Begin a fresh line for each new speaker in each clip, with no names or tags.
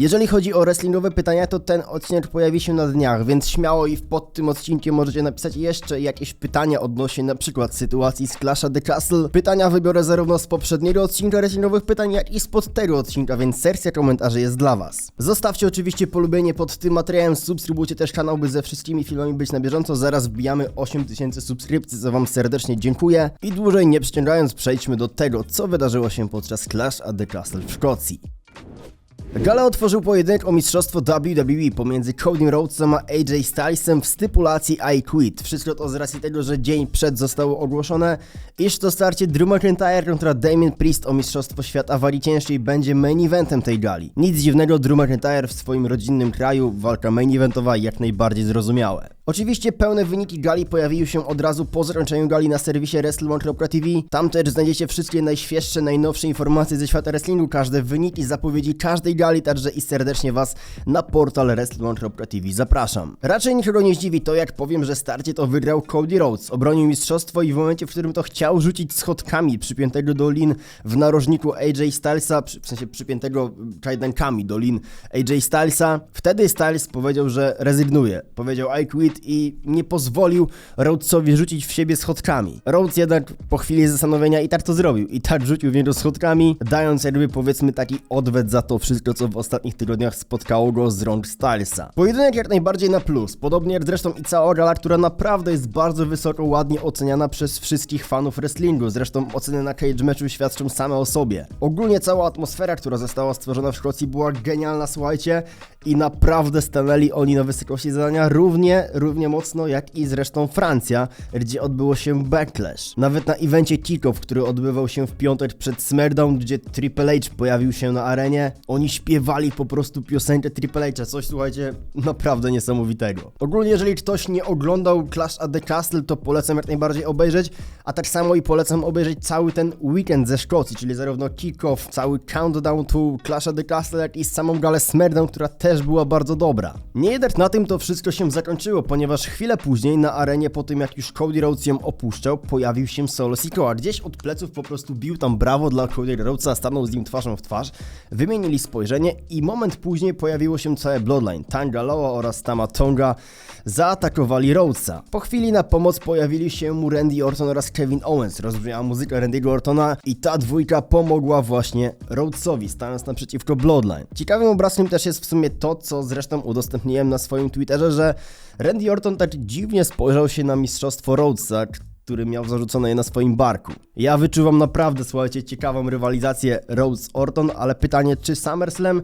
Jeżeli chodzi o wrestlingowe pytania, to ten odcinek pojawi się na dniach, więc śmiało i pod tym odcinkiem możecie napisać jeszcze jakieś pytania odnośnie na przykład sytuacji z Clasha the Castle. Pytania wybiorę zarówno z poprzedniego odcinka wrestlingowych pytań, jak i spod tego odcinka, więc sekcja komentarzy jest dla was. Zostawcie oczywiście polubienie pod tym materiałem, subskrybujcie też kanał, by ze wszystkimi filmami być na bieżąco. Zaraz wbijamy 8000 subskrypcji, za wam serdecznie dziękuję. I dłużej nie przyciągając, przejdźmy do tego, co wydarzyło się podczas Clash at the Castle w Szkocji. Gala otworzył pojedynek o mistrzostwo WWE pomiędzy Cody Rhodesem a AJ Stylesem w stypulacji I Quit. Wszystko to z racji tego, że dzień przed zostało ogłoszone, iż to starcie Drew McIntyre kontra Damien Priest o mistrzostwo świata wali ciężkiej będzie main eventem tej gali. Nic dziwnego, Drew McIntyre w swoim rodzinnym kraju, walka main eventowa jak najbardziej zrozumiałe. Oczywiście pełne wyniki gali pojawiły się od razu po zakończeniu gali na serwisie WrestleMania.tv. Tam też znajdziecie wszystkie najświeższe, najnowsze informacje ze świata wrestlingu, każde wyniki, zapowiedzi każdej gali, także i serdecznie Was na portal WrestleMania.tv zapraszam. Raczej nikogo nie zdziwi to, jak powiem, że starcie to wygrał Cody Rhodes. Obronił mistrzostwo i w momencie, w którym to chciał rzucić schodkami przypiętego do lin w narożniku AJ Stylesa, w sensie przypiętego kajdankami do lin AJ Stylesa, wtedy Styles powiedział, że rezygnuje. Powiedział I quit i nie pozwolił Rhodesowi rzucić w siebie schodkami. Rhodes jednak po chwili zastanowienia i tak to zrobił. I tak rzucił w niego schodkami, dając jakby powiedzmy taki odwet za to wszystko, co w ostatnich tygodniach spotkało go z rąk Stylesa. Pojedynek jak najbardziej na plus, podobnie jak zresztą i cała gala, która naprawdę jest bardzo wysoko ładnie oceniana przez wszystkich fanów wrestlingu. Zresztą oceny na cage meczu świadczą same o sobie. Ogólnie cała atmosfera, która została stworzona w Szkocji była genialna, słuchajcie, i naprawdę stanęli oni na wysokości zadania równie, równie mocno jak i zresztą Francja, gdzie odbyło się Backlash. Nawet na evencie Kickoff, który odbywał się w piątek przed SmackDown, gdzie Triple H pojawił się na arenie, oni śpiewali po prostu piosenkę Triple H'a, coś słuchajcie, naprawdę niesamowitego. Ogólnie jeżeli ktoś nie oglądał Clash at the Castle, to polecam jak najbardziej obejrzeć, a tak samo i polecam obejrzeć cały ten weekend ze Szkocji, czyli zarówno Kickoff, cały countdown to Clash at the Castle, jak i samą galę SmackDown, która też była bardzo dobra. Nie jednak na tym to wszystko się zakończyło, ponieważ chwilę później na arenie po tym jak już Cody Rhodes ją opuszczał, pojawił się Solo Sikoa. Gdzieś od pleców po prostu bił tam brawo dla Cody Rhodesa, stanął z nim twarzą w twarz, wymienili spojrzenie i moment później pojawiło się całe Bloodline. Tanga Loa oraz Tama Tonga zaatakowali Rhodesa. Po chwili na pomoc pojawili się mu Randy Orton oraz Kevin Owens. Rozbrzmiała muzyka Randy'ego Ortona i ta dwójka pomogła właśnie Rhodesowi, stając naprzeciwko Bloodline. Ciekawym obrazkiem też jest w sumie to, co zresztą udostępniłem na swoim Twitterze, że Randy Orton tak dziwnie spojrzał się na mistrzostwo Rhodesa, który miał zarzucone je na swoim barku. Ja wyczuwam naprawdę, słuchajcie, ciekawą rywalizację Rhodes-Orton, ale pytanie, czy SummerSlam,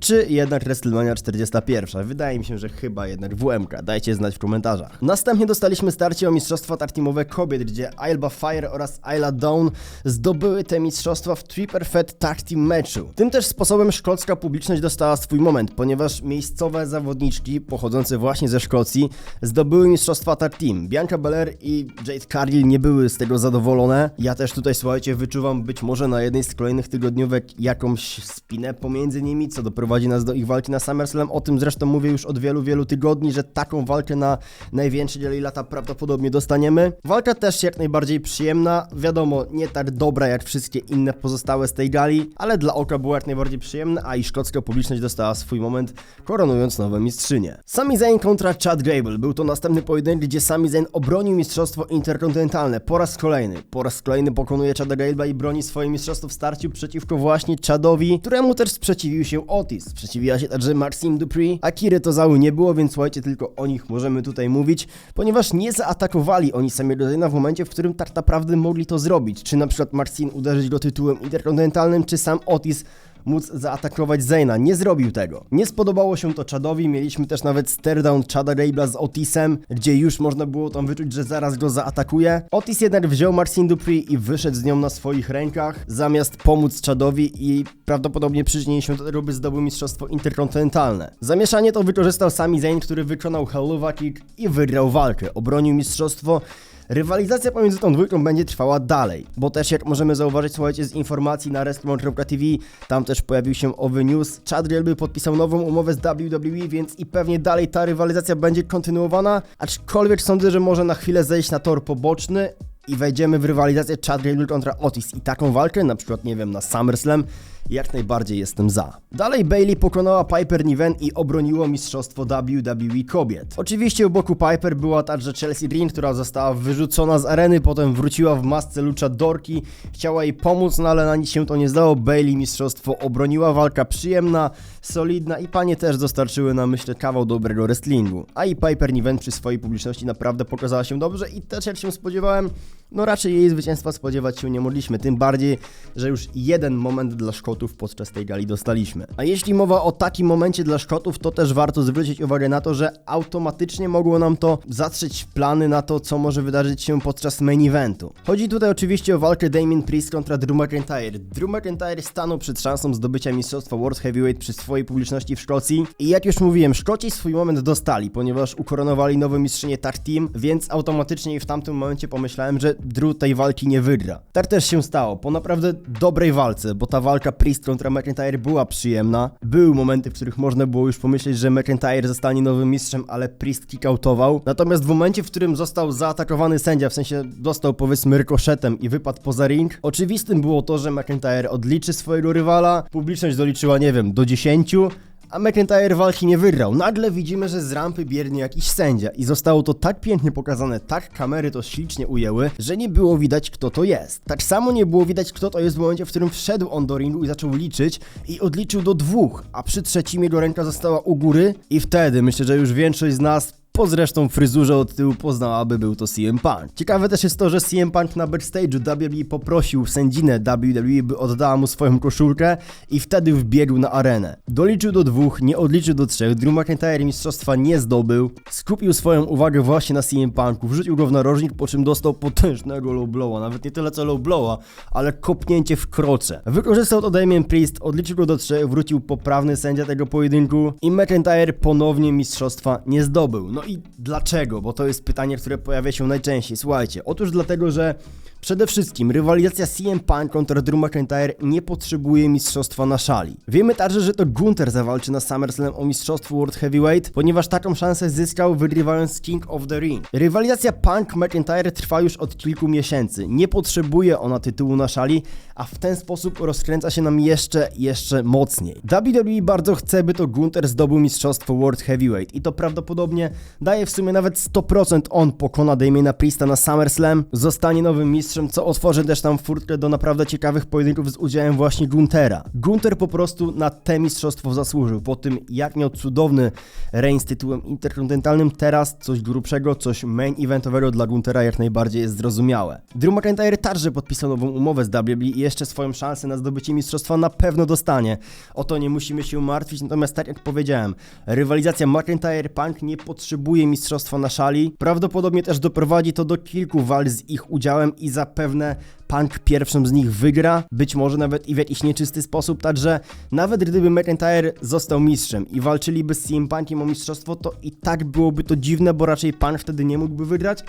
czy jednak WrestleMania 41? Wydaje mi się, że chyba jednak WMK. Dajcie znać w komentarzach. Następnie dostaliśmy starcie o mistrzostwa tag teamowe kobiet, gdzie Ilba Fire oraz Isla Dawn zdobyły te mistrzostwa w Triple Fed Tag Team meczu. Tym też sposobem szkocka publiczność dostała swój moment, ponieważ miejscowe zawodniczki pochodzące właśnie ze Szkocji zdobyły mistrzostwa tag team. Bianca Belair i Jade Cargill nie były z tego zadowolone. Ja też tutaj, słuchajcie, wyczuwam być może na jednej z kolejnych tygodniówek jakąś spinę pomiędzy nimi, co doprowadzi nas do ich walki na SummerSlam. O tym zresztą mówię już od wielu, wielu tygodni, że taką walkę na największej dzieli lata prawdopodobnie dostaniemy. Walka też jak najbardziej przyjemna. Wiadomo, nie tak dobra jak wszystkie inne pozostałe z tej gali, ale dla oka była jak najbardziej przyjemna, a i szkocka publiczność dostała swój moment, koronując nowe mistrzynie. Sami Zayn kontra Chad Gable. Był to następny pojedynek, gdzie Sami Zayn obronił mistrzostwo interkontynentalne po raz kolejny. Po raz kolejny pokonuje Chada Gable'a i broni swoje mistrzostwo w starciu przeciwko właśnie Chadowi, któremu też sprzeciwił się Otis. Sprzeciwiła się także Maxime Dupree. Akiry Tozały nie było, więc słuchajcie, tylko o nich możemy tutaj mówić, ponieważ nie zaatakowali oni samego Zayna w momencie, w którym tak naprawdę mogli to zrobić. Czy na przykład Maxine uderzyć go tytułem interkontynentalnym, czy sam Otis móc zaatakować Zayna. Nie zrobił tego. Nie spodobało się to Chadowi, mieliśmy też nawet staredown Chada Gable'a z Otisem, gdzie już można było tam wyczuć, że zaraz go zaatakuje. Otis jednak wziął Marcin Dupree i wyszedł z nią na swoich rękach, zamiast pomóc Chadowi i prawdopodobnie przyczynił się do tego, by zdobył mistrzostwo interkontynentalne. Zamieszanie to wykorzystał Sami Zayn, który wykonał Helluva Kick i wygrał walkę. Obronił mistrzostwo Rywalizacja pomiędzy tą dwójką będzie trwała dalej, bo też jak możemy zauważyć, słuchajcie, z informacji na WrestleMania.tv, tam też pojawił się owy news, Chad Gable podpisał nową umowę z WWE, więc i pewnie dalej ta rywalizacja będzie kontynuowana, aczkolwiek sądzę, że może na chwilę zejść na tor poboczny, i wejdziemy w rywalizację Chad Gable kontra Otis. I taką walkę, na przykład, nie wiem, na SummerSlam, jak najbardziej jestem za. Dalej Bailey pokonała Piper Niven i obroniło mistrzostwo WWE kobiet. Oczywiście u boku Piper była także Chelsea Green, która została wyrzucona z areny, potem wróciła w masce luchadorki, chciała jej pomóc, no ale na nic się to nie zdało. Bailey mistrzostwo obroniła, walka przyjemna, solidna i panie też dostarczyły nam myślę kawał dobrego wrestlingu. A i Piper Niven przy swojej publiczności naprawdę pokazała się dobrze i też jak się spodziewałem, no raczej jej zwycięstwa spodziewać się nie mogliśmy, tym bardziej, że już jeden moment dla Szkotów podczas tej gali dostaliśmy. A jeśli mowa o takim momencie dla Szkotów, to też warto zwrócić uwagę na to, że automatycznie mogło nam to zatrzeć plany na to, co może wydarzyć się podczas main eventu. Chodzi tutaj oczywiście o walkę Damien Priest kontra Drew McIntyre. Drew McIntyre stanął przed szansą zdobycia mistrzostwa World Heavyweight przy swojej publiczności w Szkocji i jak już mówiłem, Szkoci swój moment dostali, ponieważ ukoronowali nową mistrzynię tag team, więc automatycznie w tamtym momencie pomyślałem, że Drew tej walki nie wygra. Tak też się stało, po naprawdę dobrej walce, bo ta walka Priest kontra McIntyre była przyjemna. Były momenty, w których można było już pomyśleć, że McIntyre zostanie nowym mistrzem, ale Priest kickoutował. Natomiast w momencie, w którym został zaatakowany sędzia, w sensie dostał powiedzmy rykoszetem i wypadł poza ring, oczywistym było to, że McIntyre odliczy swojego rywala, publiczność doliczyła, nie wiem, do 10, a McIntyre walki nie wygrał. Nagle widzimy, że z rampy biegnie jakiś sędzia i zostało to tak pięknie pokazane, tak kamery to ślicznie ujęły, że nie było widać kto to jest. Tak samo nie było widać kto to jest w momencie, w którym wszedł on do ringu i zaczął liczyć i odliczył do dwóch, a przy trzecim jego ręka została u góry i wtedy myślę, że już większość z nas po zresztą fryzurze od tyłu poznałaby był to CM Punk. Ciekawe też jest to, że CM Punk na backstage'u WWE poprosił sędzinę WWE, by oddała mu swoją koszulkę i wtedy wbiegł na arenę. Doliczył do dwóch, nie odliczył do trzech, Drew McIntyre mistrzostwa nie zdobył, skupił swoją uwagę właśnie na CM Punku, wrzucił go w narożnik, po czym dostał potężnego low blowa, nawet nie tyle co low blowa, ale kopnięcie w krocze. Wykorzystał to Damien Priest, odliczył go do trzech, wrócił poprawny sędzia tego pojedynku i McIntyre ponownie mistrzostwa nie zdobył. No i dlaczego? Bo to jest pytanie, które pojawia się najczęściej. Słuchajcie, otóż dlatego, że Przede wszystkim rywalizacja CM Punk kontra Drew McIntyre nie potrzebuje mistrzostwa na szali. Wiemy także, że to Gunther zawalczy na SummerSlam o mistrzostwo World Heavyweight, ponieważ taką szansę zyskał wygrywając King of the Ring. Rywalizacja Punk-McIntyre trwa już od kilku miesięcy. Nie potrzebuje ona tytułu na szali, a w ten sposób rozkręca się nam jeszcze, jeszcze mocniej. WWE bardzo chce, by to Gunther zdobył mistrzostwo World Heavyweight i to prawdopodobnie daje w sumie nawet 100% on pokona Damiena Priesta na SummerSlam, zostanie nowym mistrzem co otworzy też tam furtkę do naprawdę ciekawych pojedynków z udziałem właśnie Guntera. Gunter po prostu na te mistrzostwo zasłużył. Po tym, jak miał cudowny reign z tytułem interkontynentalnym, teraz coś grubszego, coś main eventowego dla Guntera jak najbardziej jest zrozumiałe. Drew McIntyre także podpisał nową umowę z WWE i jeszcze swoją szansę na zdobycie mistrzostwa na pewno dostanie. O to nie musimy się martwić, natomiast tak jak powiedziałem, rywalizacja McIntyre-Punk nie potrzebuje mistrzostwa na szali. Prawdopodobnie też doprowadzi to do kilku walk z ich udziałem i za zapewne Punk pierwszą z nich wygra, być może nawet i w jakiś nieczysty sposób, także nawet gdyby McIntyre został mistrzem i walczyliby z CM Punkiem o mistrzostwo, to i tak byłoby to dziwne, bo raczej Punk wtedy nie mógłby wygrać,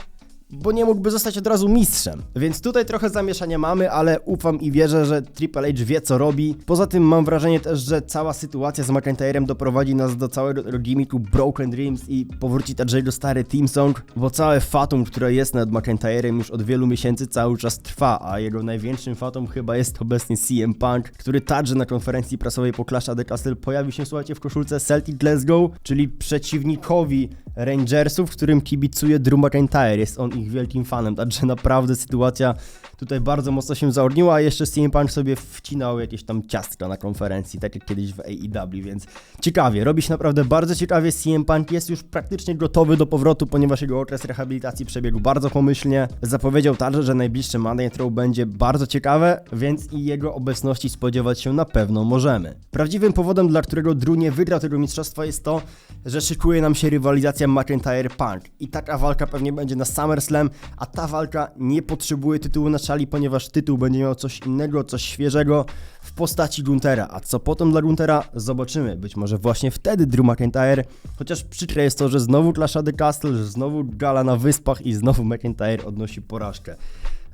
bo nie mógłby zostać od razu mistrzem. Więc tutaj trochę zamieszania mamy, ale ufam i wierzę, że Triple H wie co robi. Poza tym mam wrażenie też, że cała sytuacja z McIntyrem doprowadzi nas do całego gimmicku Broken Dreams i powróci także do stary team song, bo całe fatum, które jest nad McIntyrem już od wielu miesięcy cały czas trwa, a jego największym fatum chyba jest obecnie CM Punk, który także na konferencji prasowej po Clash of the Castle pojawił się, słuchajcie, w koszulce Celtic Glasgow, czyli przeciwnikowi Rangersów, którym kibicuje Drew McIntyre. Jest on ich wielkim fanem, także naprawdę sytuacja tutaj bardzo mocno się zaorniła, a jeszcze CM Punk sobie wcinał jakieś tam ciastka na konferencji, tak jak kiedyś w AEW, więc ciekawie, robi się naprawdę bardzo ciekawie, CM Punk jest już praktycznie gotowy do powrotu, ponieważ jego okres rehabilitacji przebiegł bardzo pomyślnie, zapowiedział także, że najbliższe Monday Night Raw będzie bardzo ciekawe, więc i jego obecności spodziewać się na pewno możemy. Prawdziwym powodem, dla którego Drew nie wygrał tego mistrzostwa jest to, że szykuje nam się rywalizacja McIntyre-Punk i taka walka pewnie będzie na SummerSlam, a ta walka nie potrzebuje tytułu na szali, ponieważ tytuł będzie miał coś innego, coś świeżego w postaci Guntera. A co potem dla Guntera? Zobaczymy. Być może właśnie wtedy Drew McIntyre, chociaż przykre jest to, że znowu Clash of the Castle, że znowu gala na wyspach i znowu McIntyre odnosi porażkę.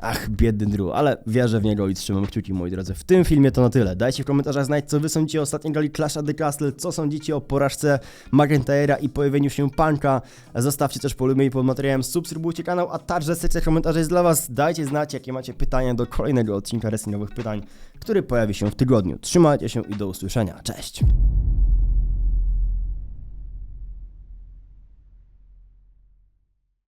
Ach, biedny Drew, ale wierzę w niego i trzymam kciuki, moi drodzy. W tym filmie to na tyle. Dajcie w komentarzach znać, co wy sądzicie o ostatniej gali Clash at the Castle, co sądzicie o porażce McIntyre'a i pojawieniu się Punka. Zostawcie też polubienie pod materiałem, subskrybujcie kanał, a także sekcja komentarzy jest dla was. Dajcie znać, jakie macie pytania do kolejnego odcinka wrestlingowych pytań, który pojawi się w tygodniu. Trzymajcie się i do usłyszenia. Cześć!